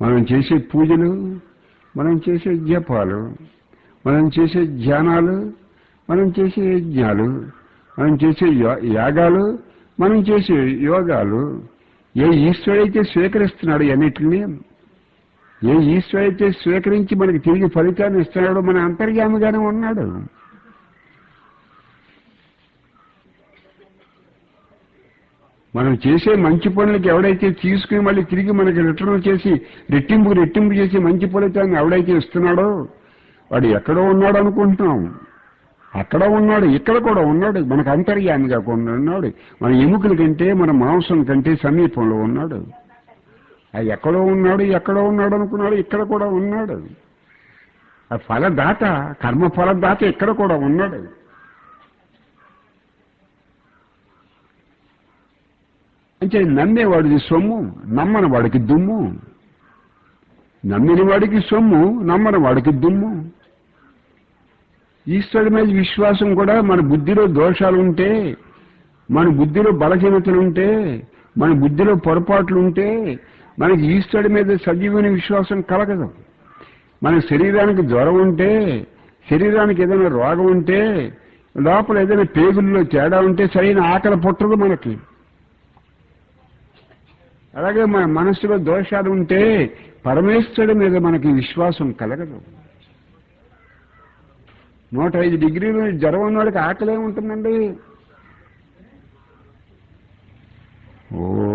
మనం చేసే పూజలు మనం చేసే జపాలు మనం చేసే ధ్యానాలు మనం చేసే యజ్ఞాలు మనం చేసే యాగాలు మనం చేసే యోగాలు ఏ ఈశ్వరుడైతే స్వీకరిస్తున్నాడు అన్నిటిని ఏ ఈశ్వరుడైతే స్వీకరించి మనకి తిరిగి ఫలితాన్ని ఇస్తున్నాడో మన అంతర్యామిగానే ఉన్నాడు. మనం చేసే మంచి పనులకి ఎవడైతే తీసుకుని మళ్ళీ తిరిగి మనకి రిటర్న్ చేసి రెట్టింపు రెట్టింపు చేసి మంచి ఫలితాన్ని ఎవడైతే ఇస్తున్నాడో వాడు ఎక్కడో ఉన్నాడు అనుకుంటున్నాం. అక్కడ ఉన్నాడు ఇక్కడ కూడా ఉన్నాడు మనకు అంతర్యామిగా కూడా ఉన్నాడు. మన ఎముకల కంటే మన మాంసం కంటే సమీపంలో ఉన్నాడు. ఎక్కడో ఉన్నాడు ఎక్కడో ఉన్నాడు అనుకున్నాడు ఇక్కడ కూడా ఉన్నాడు ఆ ఫలదాత కర్మ ఫలదాత ఇక్కడ కూడా ఉన్నాడు అంటే నమ్మేవాడిది సొమ్ము నమ్మని వాడికి దుమ్ము. నమ్మిన వాడికి సొమ్ము నమ్మని వాడికి దుమ్ము. ఈశ్వరుడి మీద విశ్వాసం కూడా మన బుద్ధిలో దోషాలు ఉంటే మన బుద్ధిలో బలహీనతలు ఉంటే మన బుద్ధిలో పొరపాట్లు ఉంటే మనకి ఈశ్వరుడి మీద సజీవని విశ్వాసం కలగదు. మన శరీరానికి జ్వరం ఉంటే శరీరానికి ఏదైనా రోగం ఉంటే లోపల ఏదైనా పేగుల్లో తేడా ఉంటే సరైన ఆకలి పుట్టదు మనకి. అలాగే మన మనసులో దోషాలు ఉంటే పరమేశ్వరుడి మీద మనకి విశ్వాసం కలగదు. నూట ఐదు డిగ్రీలు జ్వరం ఉన్నవాడికి ఆకలే ఉంటుందండి. ఓ